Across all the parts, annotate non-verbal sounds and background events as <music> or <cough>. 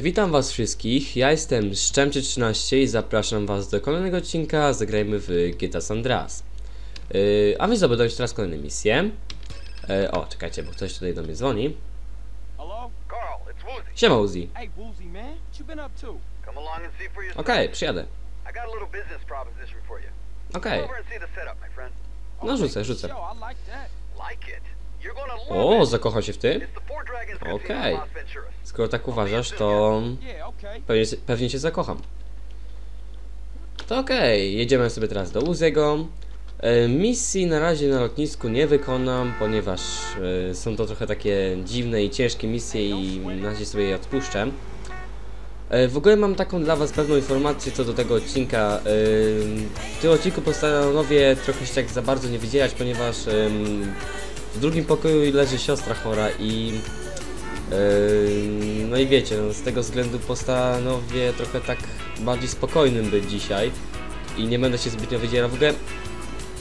Witam was wszystkich, ja jestem Szczemczy13 i zapraszam was do kolejnego odcinka Zagrajmy w GTA San. E, A wy zdobędziecie teraz kolejne misje. E, O, czekajcie, bo ktoś tutaj do mnie dzwoni. Siema Uzi. Okej, przyjadę. Proposition for you. Okej, friend. no rzucę, rzucę. O, zakochał się w tym? Okej. Venturas. Skoro tak uważasz, to okay. pewnie, pewnie cię zakocham. To okej, jedziemy sobie teraz do Uziego. E, Misji na razie na lotnisku nie wykonam, ponieważ e, są to trochę takie dziwne i ciężkie misje i na razie sobie je odpuszczę. E, W ogóle mam taką dla Was pewną informację co do tego odcinka. W tym odcinku postanowię trochę się tak za bardzo nie wydzielać, ponieważ w drugim pokoju leży siostra chora i No i wiecie, no, z tego względu postanowię trochę tak bardziej spokojnym być dzisiaj i nie będę się zbytnio wydzierał. W ogóle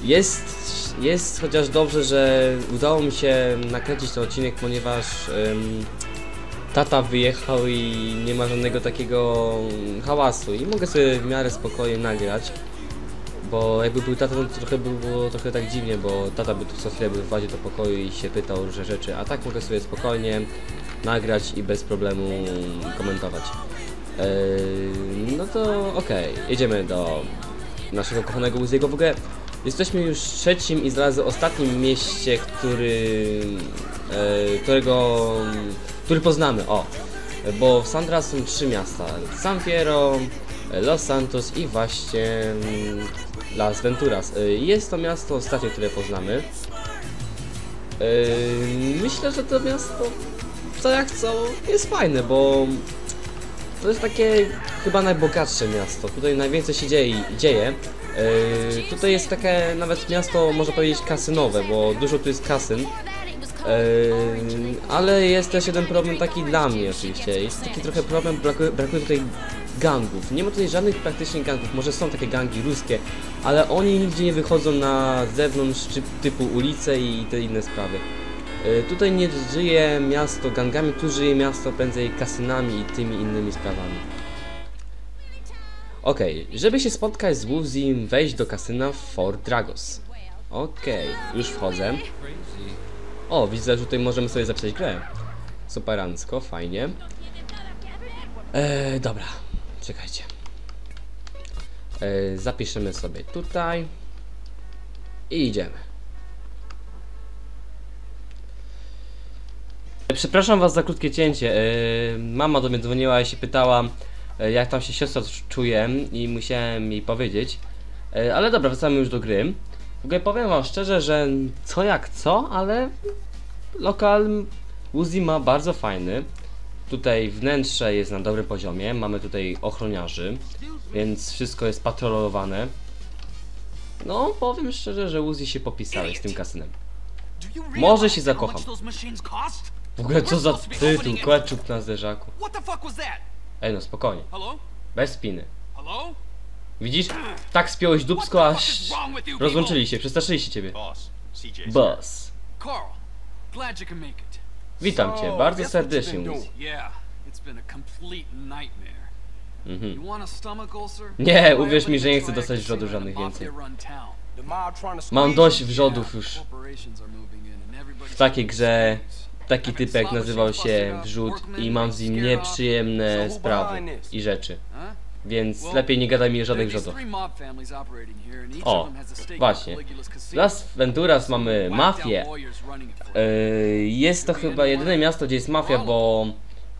jest, jest chociaż dobrze, że udało mi się nakręcić ten odcinek, ponieważ tata wyjechał i nie ma żadnego takiego hałasu i mogę sobie w miarę spokojnie nagrać. Bo jakby był tata, to trochę by było trochę tak dziwnie, bo tata by tu co chwilę by wchodził do pokoju i się pytał różne rzeczy, a tak mogę sobie spokojnie nagrać i bez problemu komentować. No to okej, jedziemy do naszego kochanego Uziego. W ogóle jesteśmy już trzecim i zarazem ostatnim mieście, który, e, którego, który poznamy. O, bo w Sandra są trzy miasta: San Fierro, Los Santos i właśnie mm, Las Venturas. E, Jest to miasto ostatnie, które poznamy. Eee, Myślę, że to miasto co jak co jest fajne, bo to jest takie chyba najbogatsze miasto. Tutaj najwięcej się dzieje. Yy, tutaj jest takie nawet miasto, można powiedzieć, kasynowe, bo dużo tu jest kasyn. Yy, ale jest też jeden problem taki dla mnie oczywiście. Jest taki trochę problem, brakuje, brakuje tutaj gangów. Nie ma tutaj żadnych praktycznie gangów. Może są takie gangi ruskie, ale oni nigdzie nie wychodzą na zewnątrz, typu ulice i te inne sprawy. Y, Tutaj nie żyje miasto gangami, tu żyje miasto prędzej kasynami i tymi innymi sprawami. Okej, żeby się spotkać z Wuzim, wejść do kasyna Fort Dragos. Okej, już wchodzę. O, widzę, że tutaj możemy sobie zapisać grę. Superancko, fajnie. Eee, dobra, czekajcie. Eee, zapiszemy sobie tutaj. I idziemy. Przepraszam was za krótkie cięcie. Yy, mama do mnie dzwoniła i się pytała, jak tam się siostra czuje i musiałem jej powiedzieć. Yy, ale dobra, wracamy już do gry. W ogóle powiem wam szczerze, że co jak co, ale lokal Uzi ma bardzo fajny. Tutaj wnętrze jest na dobrym poziomie, mamy tutaj ochroniarzy, więc wszystko jest patrolowane. No, powiem szczerze, że Uzi się popisałeś z tym kasynem. Może się zakocham. W ogóle co za tytuł, ketchup na zderzaku. What the fuck was that? Ej no, spokojnie, bez spiny. Widzisz? Tak spiąłeś dupsko, aż rozłączyli się, przestraszyli się ciebie. Boss. Witam cię, bardzo serdecznie. Mhm. Nie, uwierz mi, że nie chcę dostać wrzodów żadnych więcej. Mam dość wrzodów już. W takiej grze taki typek nazywał się Wrzód i mam z nim nieprzyjemne sprawy i rzeczy. Więc lepiej nie gadaj mi o żadnych each O, właśnie. Las Venturas mamy mafię. Yy, Jest to chyba jedyne miasto, gdzie jest mafia, bo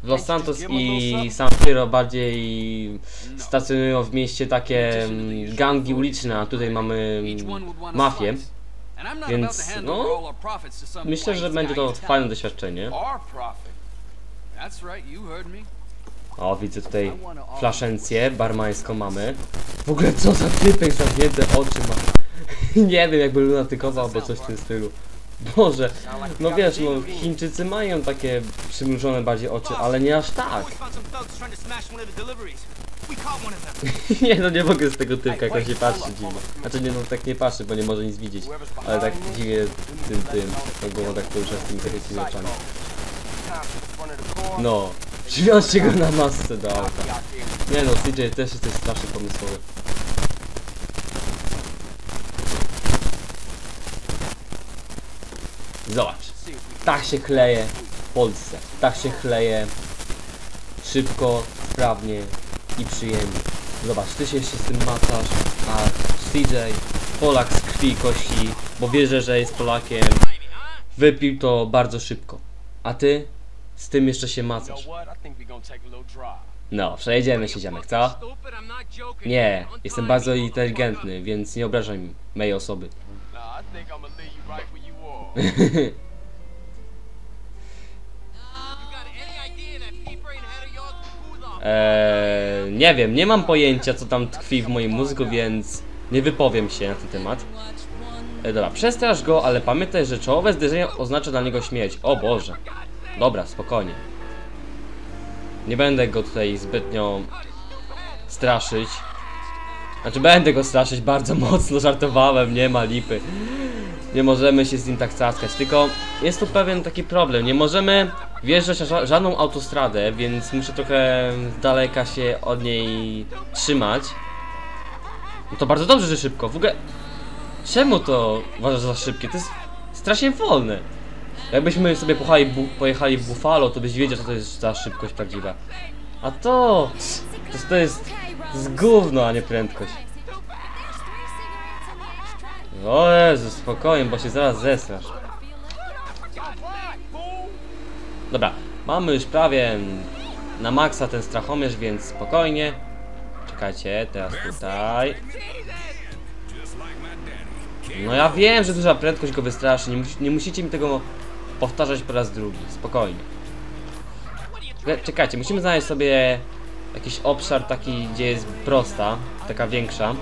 w Los Santos i San Fierro bardziej stacjonują w mieście takie mm, gangi uliczne, a tutaj mamy mafię. Więc, no, Myślę, że będzie to fajne doświadczenie. O, widzę tutaj flaszencję barmańską mamy. W ogóle co za typek zamknięte oczy ma. <laughs> Nie wiem, jakby lunatykował albo coś w tym stylu. Boże, no wiesz, no Chińczycy mają takie przymrużone bardziej oczy, ale nie aż tak. <laughs> Nie no, nie mogę z tego typka, jak on się patrzy dziwnie. Znaczy nie no, tak nie patrzy, bo nie może nic widzieć. Ale tak dziwnie tym, tym, tą głową tak porusza z tymi takimi oczami. No, przywiążcie go na masce do auta. Nie no, CJ też jesteś strasznie pomysłowy. Zobacz, tak się chleje w Polsce. Tak się chleje szybko, sprawnie i przyjemnie. Zobacz, ty się jeszcze z tym macasz, a CJ, Polak z krwi i kości, bo wierzę, że jest Polakiem, wypił to bardzo szybko. A ty z tym jeszcze się macasz. No, przejedziemy się, ziomek, co? Nie, jestem bardzo inteligentny, więc nie obrażaj mi mojej osoby. <laughs> Eee, nie wiem, nie mam pojęcia co tam tkwi w moim mózgu, więc nie wypowiem się na ten temat. E, dobra, przestrasz go, ale pamiętaj, że czołowe zderzenie oznacza dla niego śmierć. O Boże. Dobra, spokojnie. Nie będę go tutaj zbytnio straszyć. Znaczy będę go straszyć bardzo <laughs> mocno, żartowałem, nie ma lipy. Nie możemy się z nim tak caskać, tylko jest tu pewien taki problem. Nie możemy wjeżdżać na ża żadną autostradę, więc muszę trochę z daleka się od niej trzymać. No to bardzo dobrze, że szybko. W ogóle, czemu to uważasz za szybkie? To jest strasznie wolne. Jakbyśmy sobie pojechali, bu pojechali w Buffalo, to byś wiedział, co to jest za szybkość prawdziwa. A to, to, to jest z gówno, a nie prędkość. O Jezu, spokojnie, bo się zaraz zesrasz. Dobra, mamy już prawie na maksa ten strachomierz, więc spokojnie. Czekajcie, teraz tutaj. No ja wiem, że duża prędkość go wystraszy, nie, mus nie musicie mi tego powtarzać po raz drugi, spokojnie. Czekaj- Czekajcie, musimy znaleźć sobie jakiś obszar taki, gdzie jest prosta, taka większa.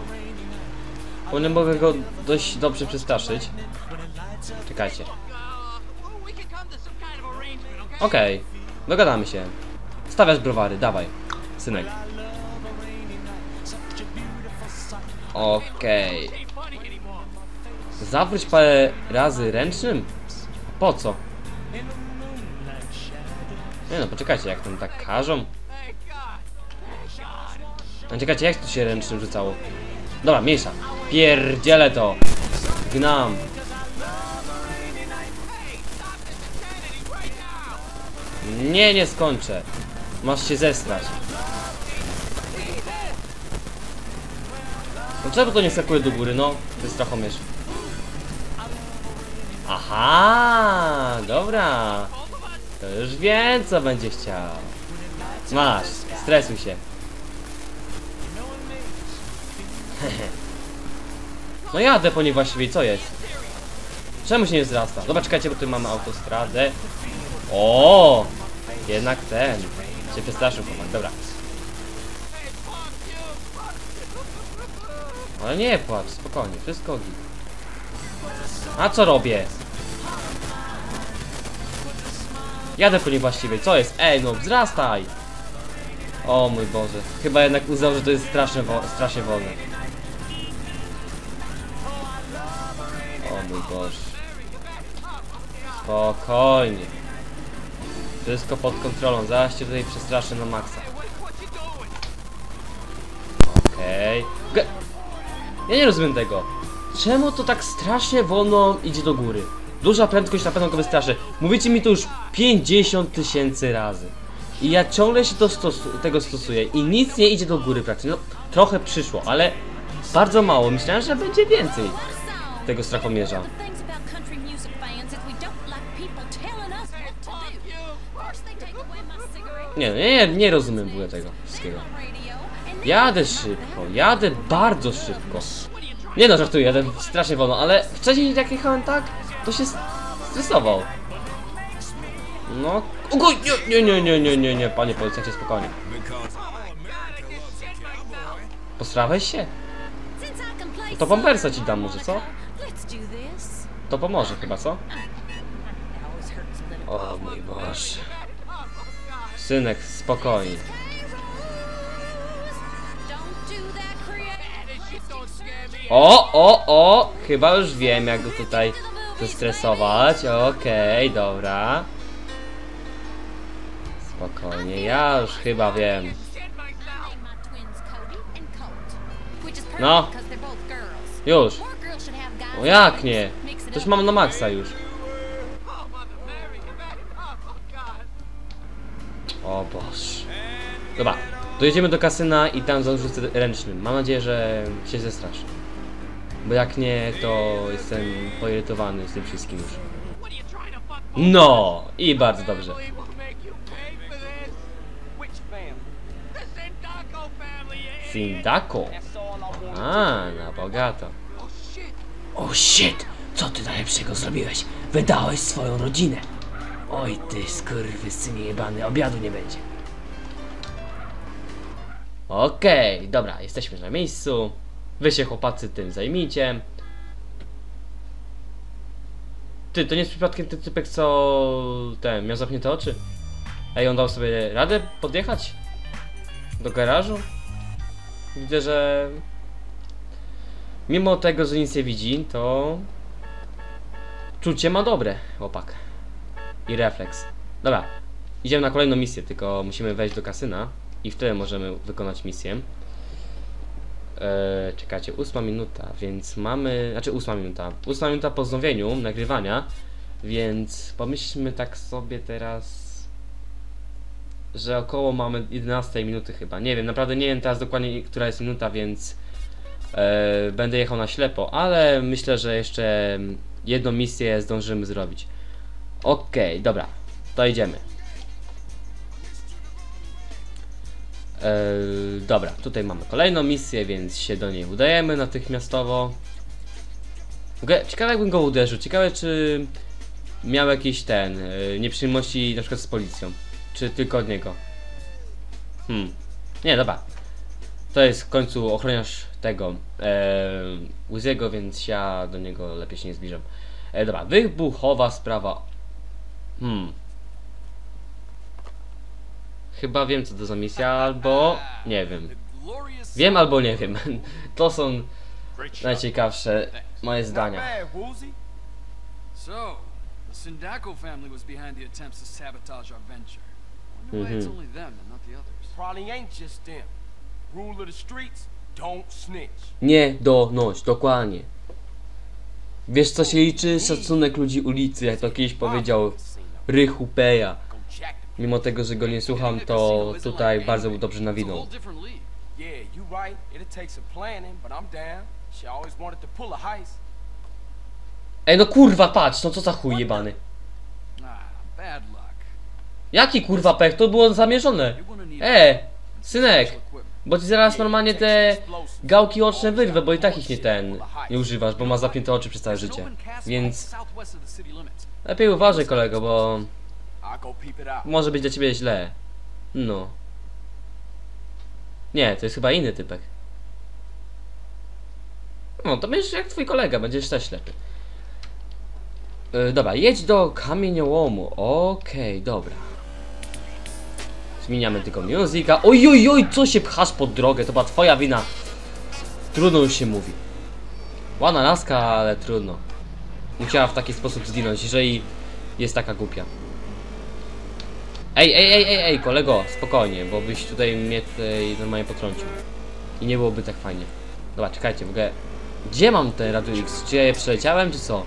Bo nie mogę go dość dobrze przestraszyć. Czekajcie. Okej, dogadamy się. Stawiasz browary, dawaj, synek. Okej. Zawróć parę razy ręcznym? Po co? Nie no, poczekajcie, jak tam tak każą? No czekajcie, jak tu się ręcznym rzucało? Dobra, mniejsza. Pierdzielę to. Gnam. Nie, nie skończę. Masz się zestrać. No czemu to nie skakuje do góry, no? Jest strachomierz. Aha, dobra. To już wiem, co będzie chciał. Masz, stresuj się. No jadę po niej właściwie, co jest? Czemu się nie wzrasta? Dobra, czekajcie, bo tu mamy autostradę. O, Jednak ten. Się przestraszył chłopak, dobra. Ale nie płacz, spokojnie, wszystko git. A co robię? Jadę po niej właściwie, co jest? Ej, no wzrastaj! O mój Boże, chyba jednak uznał, że to jest strasznie, wo strasznie wolne. Boże. Spokojnie. Wszystko pod kontrolą, zaraz cię tutaj przestraszę na maksa. Okej. Okay. Ja nie rozumiem tego. Czemu to tak strasznie wolno idzie do góry? Duża prędkość na pewno go wystraszy. Mówicie mi to już 50 tysięcy razy. I ja ciągle się to stos tego stosuję i nic nie idzie do góry praktycznie. No, trochę przyszło, ale bardzo mało. Myślałem, że będzie więcej tego strachomierza. Nie, nie, nie, rozumiem w ogóle tego wszystkiego. Jadę szybko, jadę bardzo szybko. Nie no, żartuję, jadę strasznie wolno, ale wcześniej jak jechałem tak, to się stresował. No, ugo, nie, nie, nie, nie, nie, nie, nie, panie policjancie, spokojnie. Postrawałeś się? play To pampersa ci dam może, co? To pomoże chyba, co? O mój Boże. Synek, spokojnie. O, o, o! Chyba już wiem, jak go tutaj zestresować. Okej, dobra. Spokojnie, ja już chyba wiem. No. Już. O jak nie? up. mam na maksa już. O Boże. Dobra, dojedziemy do kasyna i tam zarzucę ręcznym. Mam nadzieję, że się zestrasz. Bo jak nie, to jestem poirytowany z tym wszystkim już. No! I bardzo dobrze. Sindako. A, na bogato. O shit! Co ty najlepszego zrobiłeś? Wydałeś swoją rodzinę! Oj ty skurwysynie jebany, obiadu nie będzie. Okej, dobra, jesteśmy na miejscu. Wy się chłopacy tym zajmijcie. Ty, to nie jest przypadkiem ten typek, co ten miał zamknięte oczy? Ej, on dał sobie radę podjechać? Do garażu? Widzę, że mimo tego, że nic nie widzi, to czucie ma dobre, chłopak. I refleks. Dobra, idziemy na kolejną misję, tylko musimy wejść do kasyna i wtedy możemy wykonać misję. Eee, czekajcie, ósma minuta, więc mamy. Znaczy ósma minuta. Ósma minuta po znowieniu nagrywania, więc pomyślmy tak sobie teraz, że około mamy 11 minuty chyba. Nie wiem, naprawdę nie wiem teraz dokładnie, która jest minuta, więc e, będę jechał na ślepo, ale myślę, że jeszcze jedną misję zdążymy zrobić. Okej, dobra, to idziemy. Eee, dobra, tutaj mamy kolejną misję, więc się do niej udajemy natychmiastowo. Ciekawe jakbym go uderzył, ciekawe czy miał jakieś ten, e, nieprzyjemności na przykład z policją, czy tylko od niego. Hmm, nie dobra. To jest w końcu ochroniarz tego, e, Uziego, więc ja do niego lepiej się nie zbliżam. E, dobra, wybuchowa sprawa. Hmm. Chyba wiem co to za misja, albo nie wiem. Wiem albo nie wiem. <laughs> To są najciekawsze moje zdania. So, the Sindako family was behind the attempts to sabotage our venture. Wonder why it's Mhm. only them and not the others. Probably ain't just them. Rule of the streets, don't snitch. Nie donoś, dokładnie. Wiesz co się liczy? Szacunek ludzi ulicy, jak to kiedyś powiedział Rychu Peja. Mimo tego, że go nie słucham, to tutaj bardzo dobrze It's a nawinął. whole different league. Yeah, you right. It'll take some planning, but I'm down. She always wanted to pull a heist. Ej no kurwa, patrz, no co za chuj jebany. Jaki kurwa pech? To było zamierzone. E, synek, bo ci zaraz normalnie te gałki oczne wyrwę, bo i tak ich nie ten, nie używasz, bo ma zapięte oczy przez całe an życie. Więc lepiej uważaj kolego, bo może być dla ciebie źle. No. Nie, to jest chyba inny typek. No, to będziesz jak twój kolega, będziesz też ślepy. Yy, dobra, jedź do kamieniołomu. Okej, dobra. Zmieniamy tylko muzyka. Oj, oj, oj, co się pchasz pod drogę? To była twoja wina. Trudno już się mówi. Ładna laska, ale trudno. Musiała w taki sposób zginąć, jeżeli jest taka głupia. Ej, ej, ej, ej, ej, kolego, spokojnie, bo byś tutaj mnie tutaj normalnie potrącił. I nie byłoby tak fajnie. Dobra, czekajcie, w ogóle... Gdzie mam ten Radio X? Czy ja je przeleciałem, czy co?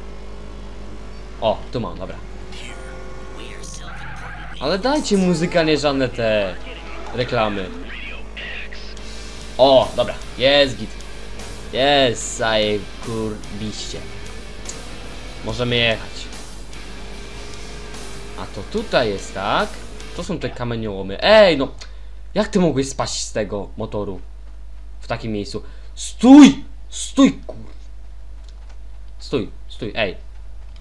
O, tu mam, dobra. Ale dajcie muzyka, nie żadne te reklamy. O, dobra, jest git. Jest, zaje kurbiście. Możemy jechać. A to tutaj jest, tak? To są te kamieniołomy. Ej, no! Jak ty mogłeś spaść z tego motoru? W takim miejscu. Stój! Stój, kur... Stój, stój, ej.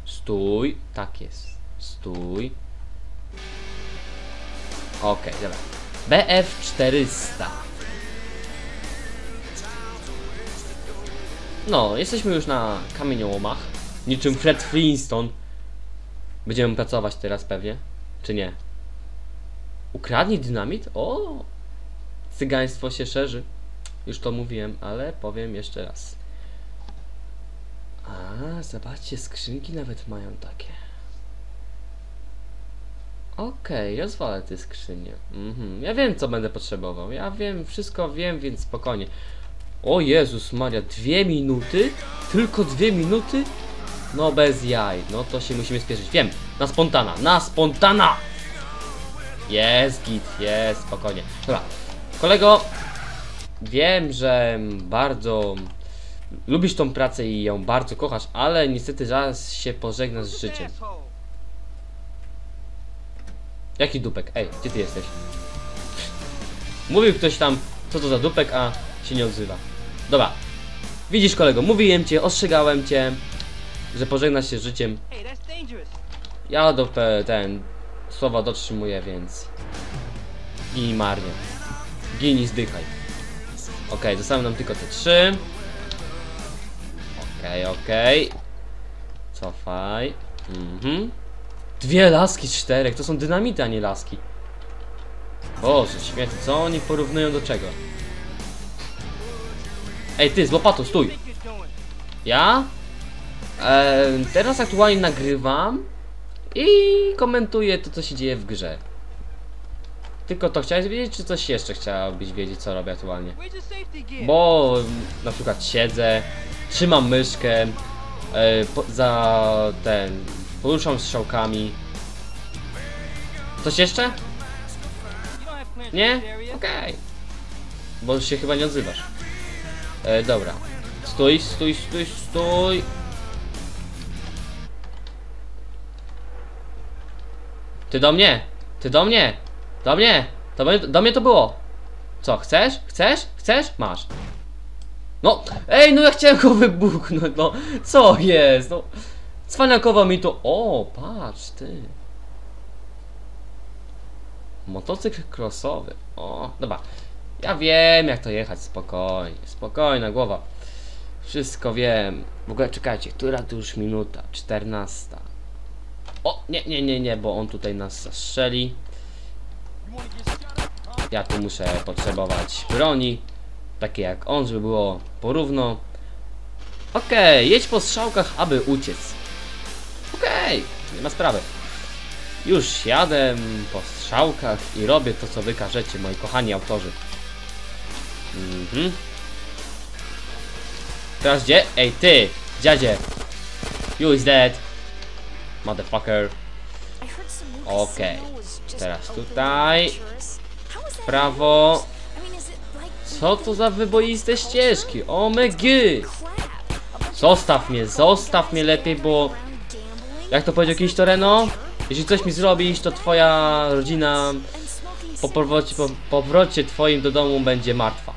Stój. Tak jest. Stój. Okej, dobra. BF400. No, jesteśmy już na kamieniołomach. Niczym Fred Flintstone. Będziemy pracować teraz pewnie. Czy nie? Ukradnij dynamit? O! Cygaństwo się szerzy. Już to mówiłem, ale powiem jeszcze raz. A, zobaczcie, skrzynki nawet mają takie. Okej, rozwalę te skrzynie. Mhm. Ja wiem, co będę potrzebował. Ja wiem, wszystko wiem, więc spokojnie. O Jezus Maria, dwie minuty? Tylko dwie minuty? No bez jaj, no to się musimy spieszyć. Wiem, na spontana, na spontana! Jest git, jest, spokojnie. Dobra, kolego, wiem, że bardzo lubisz tą pracę i ją bardzo kochasz, ale niestety zaraz się pożegnasz z życiem. Jaki dupek? Ej, gdzie ty jesteś? Mówił ktoś tam, co to za dupek, a się nie odzywa. Dobra. Widzisz kolego, mówiłem cię, ostrzegałem cię, że pożegnasz się z życiem. Ja do ten słowa dotrzymuję, więc ginij marnie. Ginij, zdychaj. Okej, zostały nam tylko te trzy. Okej, okej. Cofaj. Mhm. Dwie laski z czterech, to są dynamity, a nie laski. Boże, śmieci, co oni porównują do czego? Ej, ty, z łopatą, stój! Ja? E, teraz aktualnie nagrywam i komentuję to, co się dzieje w grze. Tylko to chciałeś wiedzieć, czy coś jeszcze chciałabyś wiedzieć, co robię aktualnie? Bo mm, na przykład siedzę, trzymam myszkę, e, po, za ten, poruszam strzałkami. Coś jeszcze? Nie? Okej. Bo już się chyba nie odzywasz. E, dobra. Stój, stój, stój, stój. Ty do mnie! Ty do mnie! Do mnie! Do mnie, do mnie to było! Co, chcesz? Chcesz? Chcesz? Masz. No, ej, no ja chciałem go <laughs> wybuchnąć, no. Co jest? No. Cwaniakowo mi to... O, patrz, ty. Motocykl crossowy. O, dobra. Ja wiem jak to jechać, spokojnie. Spokojna głowa. Wszystko wiem. W ogóle czekajcie, która tu już minuta? 14. O, nie, nie, nie, nie, bo on tutaj nas zastrzeli. Ja tu muszę potrzebować broni. Takie jak on, żeby było porówno. Okej, jedź po strzałkach, aby uciec. Okej, nie ma sprawy. Już jadę po strzałkach i robię to, co wy każecie, moi kochani autorzy. Mhm. Teraz gdzie? Ej, ty! Dziadzie! You is dead! Motherfucker. Okej. just Teraz tutaj. that Prawo. Co to za wyboiste ścieżki? O my g! crap? A bunch of Zostaw mnie, zostaw mnie lepiej, bo... Jak to powiedział kiedyś Toreno? Jeśli coś mi zrobisz, to twoja rodzina po powrocie, po powrocie twoim do domu będzie martwa.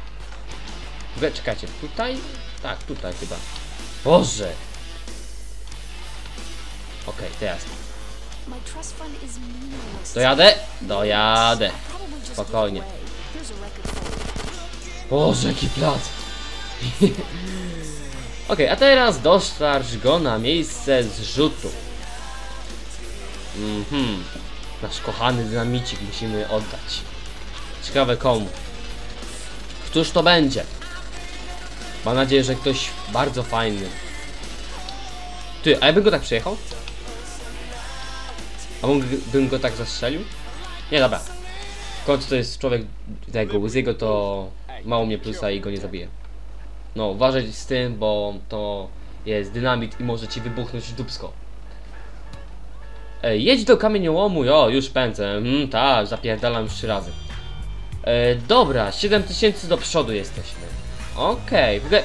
W czekajcie, tutaj? Tak, tutaj chyba. Boże! Okej, teraz. Is meaningless. Dojadę? Dojadę. Spokojnie. Boże, jaki plat. <laughs> Okej, a teraz dostarcz go na miejsce zrzutu. Mhm. Nasz kochany dynamicik musimy oddać. Ciekawe komu. Któż to będzie? Mam nadzieję, że ktoś bardzo fajny. Ty, a ja bym go tak przejechał? A mógłbym go tak zastrzelił? Nie, dobra. W końcu to jest człowiek tego Łyziego, to mało mnie plusa i go nie zabije. No, uważaj z tym, bo to jest dynamit i może ci wybuchnąć w dupsko. E, jedź do kamieniołomu, jo, już pędzę. Mm, tak, zapierdalam już trzy razy. E, dobra, 7000 do przodu jesteśmy. Okej, w ogóle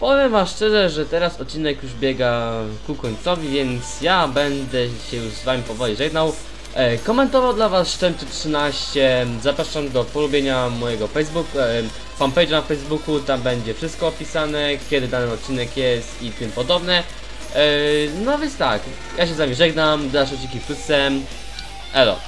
powiem wam szczerze, że teraz odcinek już biega ku końcowi, więc ja będę się już z wami powoli żegnał. E, komentował dla was Szczętu 13, zapraszam do polubienia mojego Facebooku, e, fanpage'a na Facebooku, tam będzie wszystko opisane, kiedy dany odcinek jest i tym podobne. E, no więc tak, ja się z wami żegnam, dalsze odcinki wkrótce. Elo.